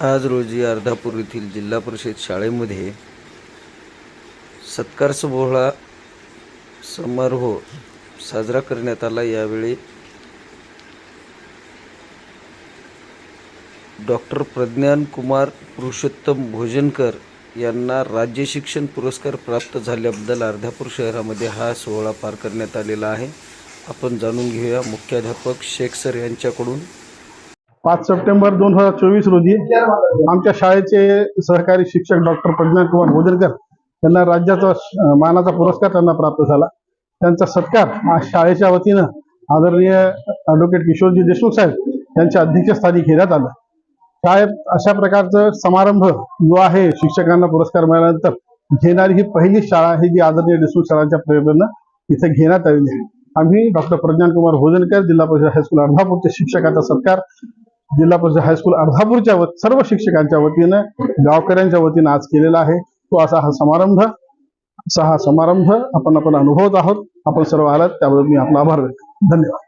आज रोजी अर्धापूर येथील जिल्हा परिषद शाळेमध्ये सत्कार सोहळा समारोह साजरा करण्यात आला. यावेळी डॉक्टर प्रज्ञान कुमार पुरुषोत्तम भोजनकर यांना राज्य शिक्षण पुरस्कार प्राप्त झाल्याबद्दल अर्धापूर शहरामध्ये हा सोहळा पार करण्यात आलेला आहे. आपण जाणून घेऊया मुख्याध्यापक शेख सर यांच्याकडून. पाच सप्टेंबर दोन हजार चोवीस रोजी आमच्या शाळेचे सहकारी शिक्षक डॉक्टर प्रज्ञान कुमार भोजनकर यांना राज्याचा मानाचा पुरस्कार त्यांना प्राप्त झाला. त्यांचा सत्कार आज शाळेच्या वतीनं आदरणीय ॲडव्होकेट किशोरजी देशमुख साहेब यांच्या अध्यक्षस्थानी घेण्यात आलं. शाळेत अशा प्रकारचं समारंभ जो आहे शिक्षकांना पुरस्कार मिळाल्यानंतर घेणारी ही पहिली शाळा आहे जी आदरणीय देशमुख सरांच्या प्रेरणेनं इथे घेण्यात आलेली आहे. आम्ही डॉक्टर प्रज्ञान कुमार भोजनकर जिल्हा परिषद हायस्कूल अर्धापूरच्या शिक्षकाचा सत्कार जिल्हा परिषद हायस्कूल अर्धापूरच्या वत- सर्व शिक्षकांच्या वतीनं गावकऱ्यांच्या वतीनं आज केलेला आहे. तो असा हा समारंभ असा हा समारंभ आपण आपण अनुभवत आहोत. आपण सर्व आलात त्याबद्दल मी आपला आभार व्यक्त धन्यवाद.